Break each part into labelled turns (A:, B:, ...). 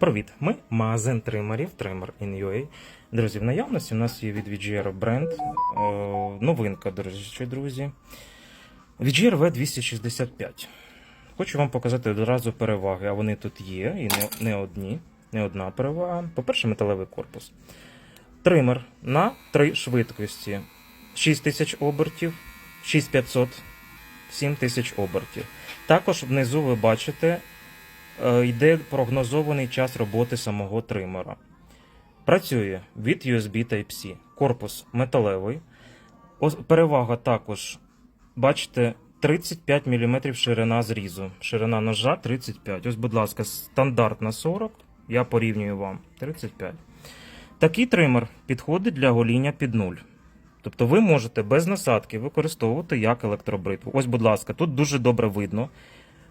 A: Привіт! Ми магазин тримерів, Trimmer in Друзі, в наявності у нас є від VGR бренд. О, новинка, до друзі. VGR V265. Хочу вам показати одразу переваги, а вони тут є, і не, не одні, не одна перевага. По-перше, металевий корпус. Тример на три швидкості: 6000 обертів, 6500, 7000 обертів. Також внизу ви бачите е, йде прогнозований час роботи самого тримера. Працює від USB Type-C. Корпус металевий. Перевага також, бачите, 35 мм ширина зрізу. Ширина ножа 35. Ось, будь ласка, стандартна 40. Я порівнюю вам 35. Такий тример підходить для гоління під нуль. Тобто ви можете без насадки використовувати як електробритву. Ось, будь ласка, тут дуже добре видно.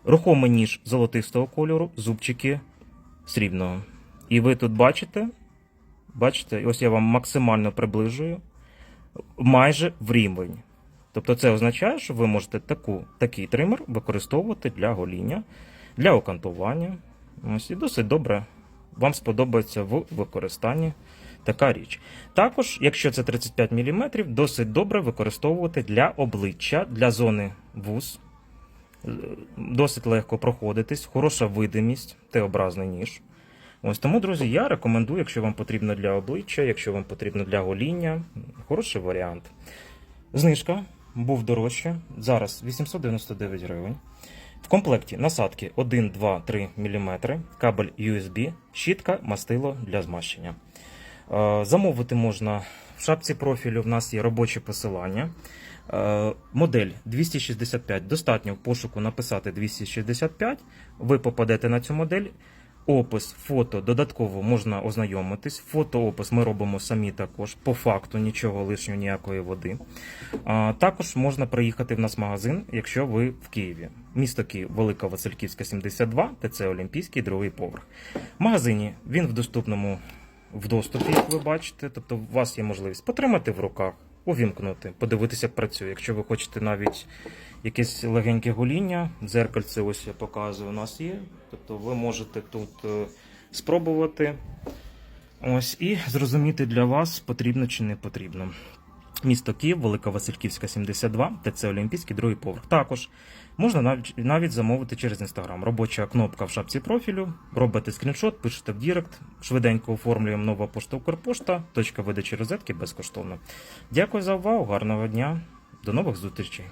A: Рухомий ніж золотистого кольору, зубчики срібного. І ви тут бачите, бачите, ось я вам максимально приближую, майже в рівень. Тобто це означає, що ви можете таку, такий тример використовувати для гоління, для окантування. Ось і досить добре вам сподобається в використанні така річ. Також, якщо це 35 мм, досить добре використовувати для обличчя, для зони вуз. Досить легко проходитись, хороша видимість, Т-образний ніж. Ось тому, друзі, я рекомендую, якщо вам потрібно для обличчя, якщо вам потрібно для гоління, хороший варіант. Знижка був дорожче. Зараз 899 гривень. В комплекті насадки 1, 2, 3 мм, кабель USB, щітка, мастило для змащення. Е, Замовити можна в шапці профілю. В нас є робоче посилання. Е, Модель 265. Достатньо в пошуку написати 265. Ви попадете на цю модель. Опис, фото додатково можна ознайомитись. Фотоопис ми робимо самі також. По факту нічого лишнього, ніякої води. А, також можна приїхати в нас магазин, якщо ви в Києві. Місто Київ, Велика Васильківська, 72, ТЦ Олімпійський, другий поверх. В магазині він в доступному в доступі, як ви бачите. Тобто, у вас є можливість потримати в руках, увімкнути, подивитися, як працює. Якщо ви хочете навіть якесь легеньке гоління, дзеркальце, ось я показую, у нас є. Тобто ви можете тут е, спробувати ось і зрозуміти для вас, потрібно чи не потрібно. Місто Київ, Велика Васильківська, 72, ТЦ Олімпійський, другий поверх. Також можна навіть, навіть замовити через інстаграм. Робоча кнопка в шапці профілю, робите скріншот, пишете в Дірект, швиденько оформлюємо нова пошта Укрпошта, точка видачі розетки безкоштовно. Дякую за увагу, гарного дня, до нових зустрічей.